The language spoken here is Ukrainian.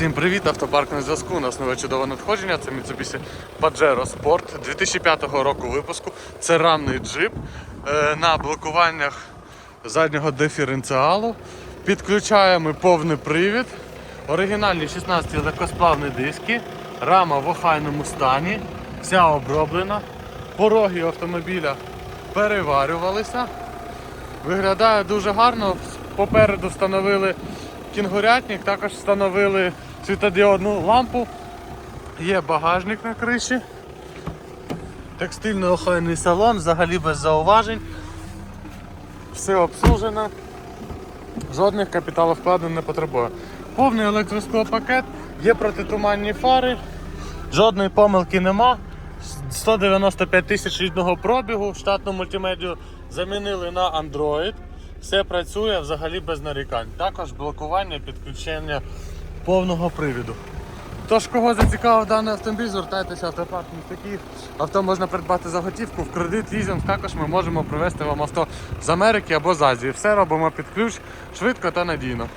Всім привіт, автопарк на зв'язку. У нас нове чудове надходження. Це Mitsubishi Pajero Sport 2005 року випуску. Це рамний джип е, на блокуваннях заднього диференціалу. Підключаємо повний привід. Оригінальні 16 легкосплавні диски. Рама в охайному стані. Вся оброблена. Пороги автомобіля переварювалися. Виглядає дуже гарно. Попереду встановили кінгурятник, також встановили світодіодну лампу. Є багажник на криші. Текстильно охайний салон, взагалі без зауважень. Все обслужено. Жодних капіталовкладень не потребує. Повний електросклопакет, є протитуманні фари, жодної помилки нема. 195 тисяч рідного пробігу, штатну мультимедію замінили на Android. Все працює взагалі без нарікань. Також блокування, підключення повного привіду. Тож, кого зацікавив даний автомобіль, звертайтеся в автопарк таких. Авто можна придбати за готівку, в кредит, лізинг. Також ми можемо привезти вам авто з Америки або з Азії. Все робимо під ключ швидко та надійно.